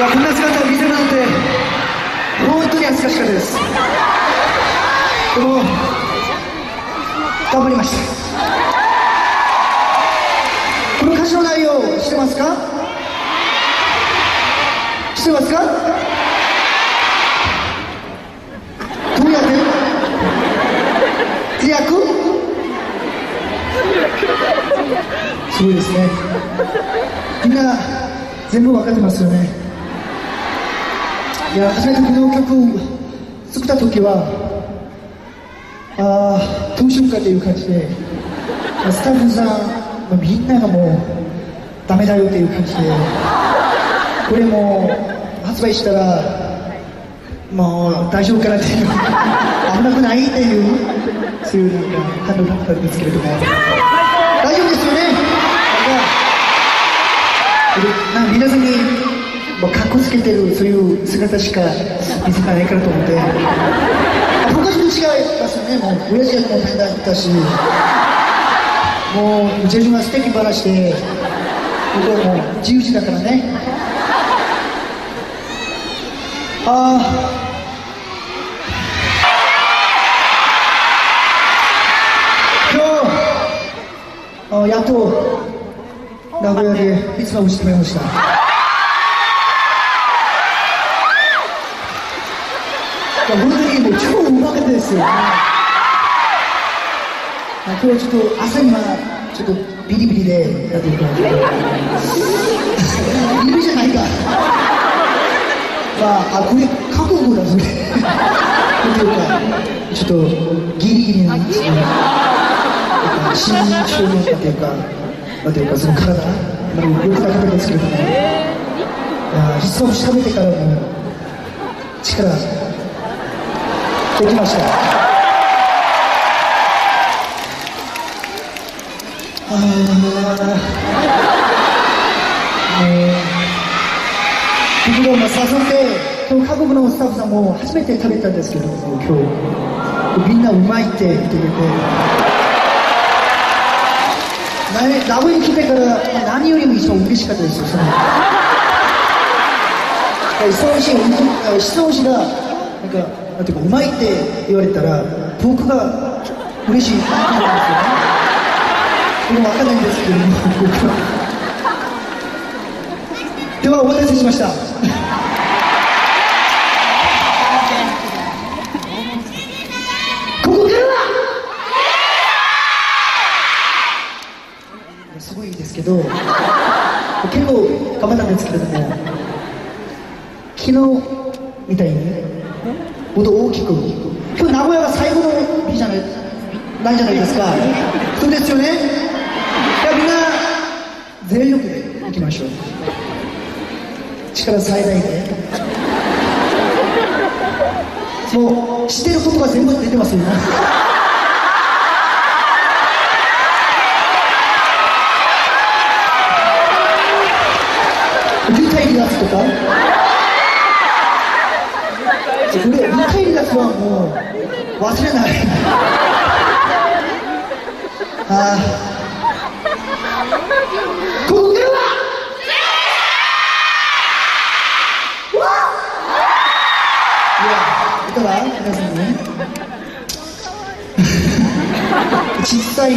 やこんな姿を見せるなんて本当に恥ずかしかったです。でも頑張りました。この歌詞の内容知ってますか？知ってますか？どうやって？通訳すごいですね。みんな全部分かってますよね。いや初めてこの曲作った時はああどうしようかという感じでスタッフさんまあみんながもうダメだよという感じでこれも発売したらもう大丈夫かなっていう危なくないっていうそういうなんか反応だったんですけれども。大丈夫ですよね。なんか皆さんにもうかっこつけてるそういう姿しか見せないからと思って。僕は違いますよね。もう親父がも変だったしもうジェジュが素敵話で僕はもう自由人だからね。ああ今日あやっと名古屋でミツバをしてもらいました。ですよ、ね、今日はちょっと朝にはちょっとビリビリでやっていただいてビリビリじゃないかまああこれ覚悟だそれというかちょっとギリギリなんですけど心理症になったというかなんていうかその体まあよくなかったですけれどもいや実は食べてからも力できました。ああもう僕がまあ誘って今日韓国のスタッフさんも初めて食べたんですけど今日みんなうまいって言ってくれて前ラブに来てから何よりも一番嬉しかったですよその質問し質問しがなんかなんていうかうまいって言われたら僕が嬉しい。なと思うんですよねでも分かんないんですけども僕はではお待たせしました。ここからは。すごいですけど結構頑張ったんですけれども昨日みたいにもっと大きく。今日名古屋が最後の日じゃないないじゃないですか。そうですよね。いやみんな全力でいきましょう。力最大で。もうしてることが全部出てますよね。これ理解離脱はもう忘れないああここからはいやいたら皆さんね小さい